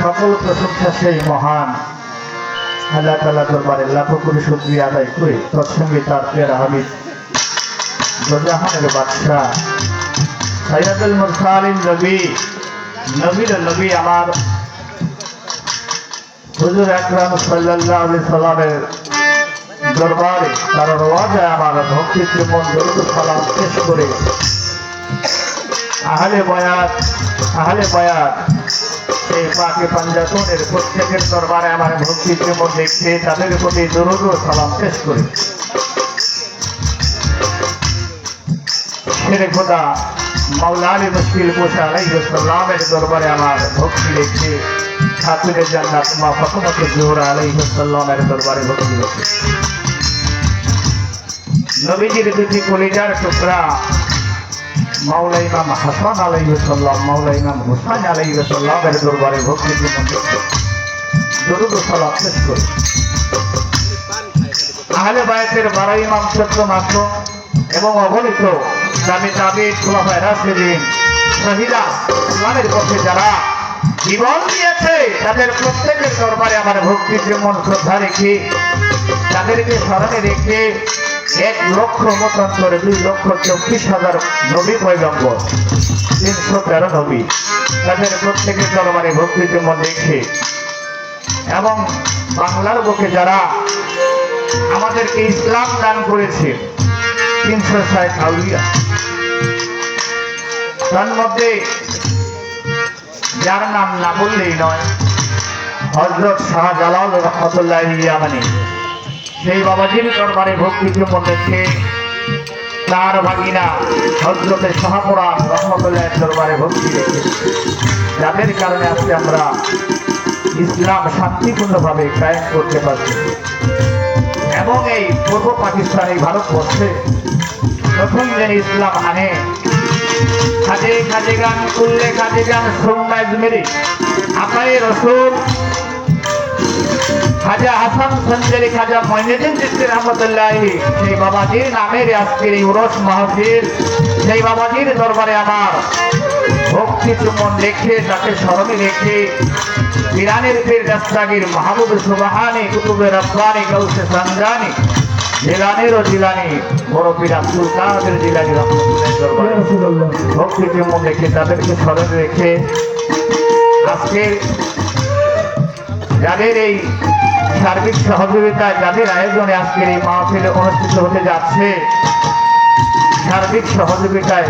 সকল প্রশংসা সেই মহান। আল্লাহ তালা দরবারে লাখো করে শুক্রিয়া আদায় করে তৎসঙ্গে তার পেয়ারা হাবিব দোজাহানের বাদশাহ সৈয়দুল মুরসালিন নবী, নবীর নবী আমার। হুজুর আকরাম সাল্লাল্লাহু আলাইহি সাল্লামের দরবারে তার রওয়াজে আমার ভক্তির মন সালাম পেশ করে আহলে বয়াত আহলে বয়াত। এই পাকে পাঞ্জাতনের প্রত্যেকের দরবারে আমার ভক্তি জীবন দেখতে তাদের প্রতি দরুদ সালাম পেশ করি। শেরে খোদা মাওলানি মুশকিল কোষা আলাইহি সাল্লামের দরবারে আমার ভক্তি দেখতে খাতুনের জান্নাত মা ফাতেমাত জোহরা আলাইহি সাল্লামের দরবারে ভক্তি দেখতে। নবীজির দুটি কলিজার টুকরা মাওলা ইমাম হাসান আলাইসাল্লাম মাওলা ইমাম হুসাইন আলাইসাল্লামের দরবারে ভক্তি দরুদ সালাম পেশ করি আহলে বায়তের বারো ইমাম চক্র মাত্র এবং অগণিত দামি দাবি খোলাফায় রাশিদিন শহীদা ইসলামের পক্ষে যারা জীবন দিয়েছে, তাদের প্রত্যেকের দরবারে আমার ভক্তি যেমন শ্রদ্ধা রেখে, তাদেরকে স্মরণে রেখে এক লক্ষ মতান্তরে দুই লক্ষ চব্বিশ হাজার নবী পয়গম্বর। তিনশো তেরো নবী। তাদের প্রত্যেকের দরবারে ভক্তি যেমন রেখে এবং বাংলার বুকে যারা আমাদেরকে ইসলাম দান করেছে, তিনশো ষাট আউলিয়া। তার মধ্যে যার নাম না বললেই নয় হজরত শাহজালাল রহমতুল্লাহ ইয়ামানি সেই বাবাজির দরবারে ভক্তি দেখে তার ভাগিনা হজরতের শাহপুরান রহমতুল্লাহ দরবারে ভক্তি রেখে যাদের কারণে আজকে আমরা ইসলাম শান্তিপূর্ণভাবে কায়েম করতে পারছি। এবং এই পূর্ব পাকিস্তান, এই ভারতবর্ষে প্রথম যেন ইসলাম আনে, খাজে খাজে গান করলে খাজে গান সোমনাথ মেরে আপাই রসুল খাজা হাসান সঞ্জরি খাজা মইনুদ্দিন চিস্তি রহমতুল্লাহ সেই বাবাজির নামের আজকের এই উরস মাহফিল সেই বাবাজির দরবারে আমার ভক্তি চুমন রেখে তাকে স্মরণে রেখে ইরানের পীর দাস্তাগির মাহবুব সুবাহানি কুতুবে রব্বানি গৌসে সঞ্জানি জিলানির ও জিলানি বড় পীর কাদের জিলানি ভক্তি চুমন রেখে তাদেরকে স্মরণে রেখে আজকের যাদের এই সার্বিক সহযোগিতায়, যাদের আয়োজনে আজকের এই মাহফিলে অনুষ্ঠিত হতে যাচ্ছে, সার্বিক সহযোগিতায়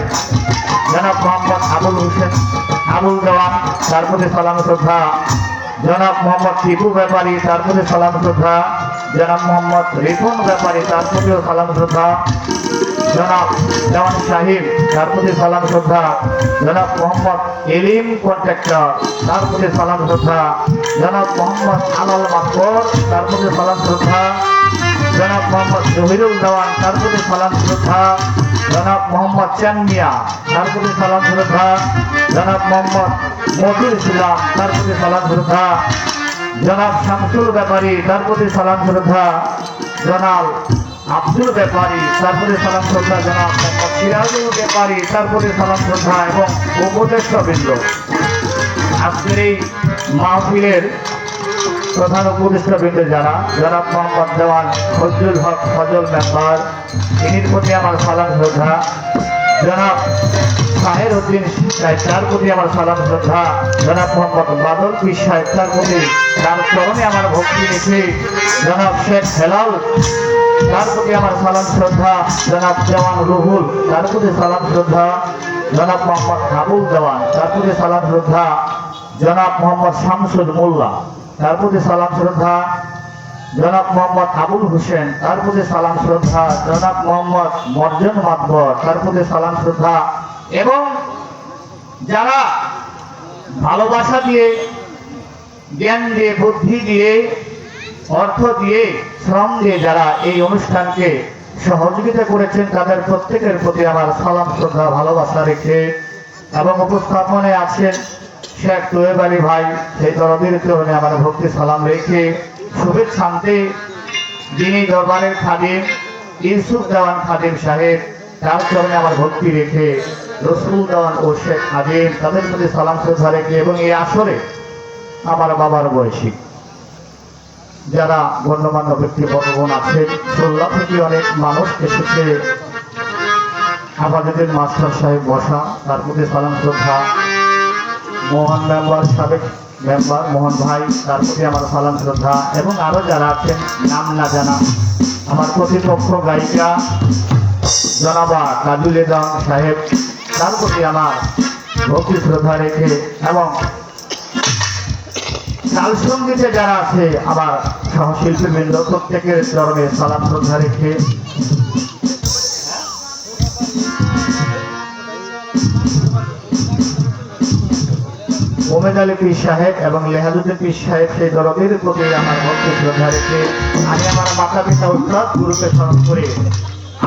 জনাব মোহাম্মদ আবুল হোসেন, আবুল দেওয়ান তার প্রতি সালাম শ্রদ্ধা জনাব মোহাম্মদ টিপু ব্যাপারী, তার প্রতি সালাম শ্রদ্ধা জনাব মোহাম্মদ রিপন ব্যাপারী, তার প্রতিও সালাম শ্রদ্ধা জনাব দেওয়ান সাহিব, তার প্রতি সালাম শ্রদ্ধা। জনাব মোহাম্মদ এলিম কন্ট্রাক্টর তার প্রতি সালাম শ্রদ্ধা। জনাব মোহাম্মদ আলাল মাকর তার প্রতি সালাম শ্রদ্ধা। জনাব মোহাম্মদ জহিরুল দেওয়ান, তার প্রতি সালাম শ্রদ্ধা। জনাব মোহাম্মদ চান্দিয়া তার প্রতি সালাম শ্রদ্ধা। জনাব মোহাম্মদ মতির ইসলাম তার প্রতি সালাম শ্রদ্ধা। জনাব শামসুল ব্যাপারী, তার প্রতি সালাম শ্রদ্ধা। জনাব আব্দুল ব্যাপারী তার প্রতি সালাম শ্রদ্ধা জনাব সিরাজুল ব্যাপারী তার প্রতি সালাম শ্রদ্ধা এবং উপদেষ্টবৃন্দ। আজকের এই মাহফিলের প্রধান উপদেষ্টবৃন্দ যারা, জনাব মোহাম্মদ দেওয়ান ফজলুল হক ফজল মেম্বার, ইনির প্রতি আমার সালাম শ্রদ্ধা। জনাব সাহের উদ্দিন সাহেব, তার প্রতি আমার সালাম শ্রদ্ধা। জনাব মোহাম্মদ বাদল পীর সাহেব, তার প্রতি তার চরণে আমার ভক্তি রেখে জনাব শেখ হেলাল তার প্রতি আমার সালাম, শ্রদ্ধা। জনাব দেওয়ান রুহুল, তার প্রতি সালাম, শ্রদ্ধা। জনাব মোহাম্মদ আবুল জওয়ান, তার প্রতি সালাম, শ্রদ্ধা। জনাব মোহাম্মদ শামসুল মোল্লা, তার প্রতি সালাম, শ্রদ্ধা। জনাব মোহাম্মদ আবুল হোসেন, তার প্রতি সালাম, শ্রদ্ধা। জনাব মোহাম্মদ মর্জন মাতবর, তার প্রতি সালাম, শ্রদ্ধা। এবং যারা ভালোবাসা দিয়ে, জ্ঞান দিয়ে, বুদ্ধি দিয়ে অর্থ দিয়ে শ্রম দিয়ে যারা এই অনুষ্ঠানকে সহযোগিতা করেছেন, তাদের প্রত্যেকের প্রতি আমার সালাম, শ্রদ্ধা, ভালোবাসা রেখে এবং উপস্থাপনে আছেন শেখ তোয়েব আলী ভাই, সেই দরদের আমার ভক্তি সালাম রেখে শুভেচ্ছান্তে যিনি দরবারের খাদিম, ইউসুফ দেওয়ান খাদিম সাহেব, তার চরণে আমার ভক্তি রেখে রসুলগণ ও শেখ খাদিম, তাদের প্রতি সালাম, শ্রদ্ধা রেখে এবং এই আসরে আমার বাবার বয়সী। যারা গণ্যমান্য ব্যক্তি বর্গণ আছেন খুলনা থেকে অনেক মানুষ এসেছে। আমাদের মাস্টার সাহেব বসা, তার প্রতি সালাম শ্রদ্ধা। মোহন মেম্বার, সাবেক মেম্বার মোহন ভাই, তার প্রতি আমার সালাম শ্রদ্ধা। এবং আরও যারা আছেন, নাম না জানা, আমার প্রতিপক্ষ গায়িকা জনাবা কাজুল সাহেব, তার প্রতি আমার ভক্তি শ্রদ্ধা রেখে এবং সঙ্গীতে যারা আছে আমার সহশিল্পী বৃন্দ প্রত্যেকের চরণে সালাম শ্রদ্ধা রেখে ওমেদ আলী পীর সাহেব এবং লেহাজুদ্দিন পীর সাহেব সেই দরদের প্রতি আমার ভক্তি শ্রদ্ধা রেখে আমি আমার মাতা পিতা উস্তাদ গুরুকে স্মরণ করে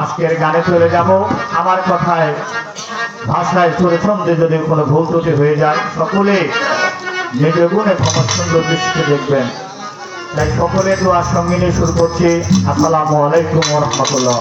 আজকের গানে চলে যাব। আমার কথায়, ভাষায় সুরেছন্দে যদি কোনো ভুল ত্রুটি হয়ে যায়, সকলে নিজ ক্ষমা সুন্দর দৃষ্টিতে দেখবেন। তাই সকলে দোয়ার সঙ্গে নিয়ে শুরু করছি। আসসালামু আলাইকুম রহমতুল্লাহ।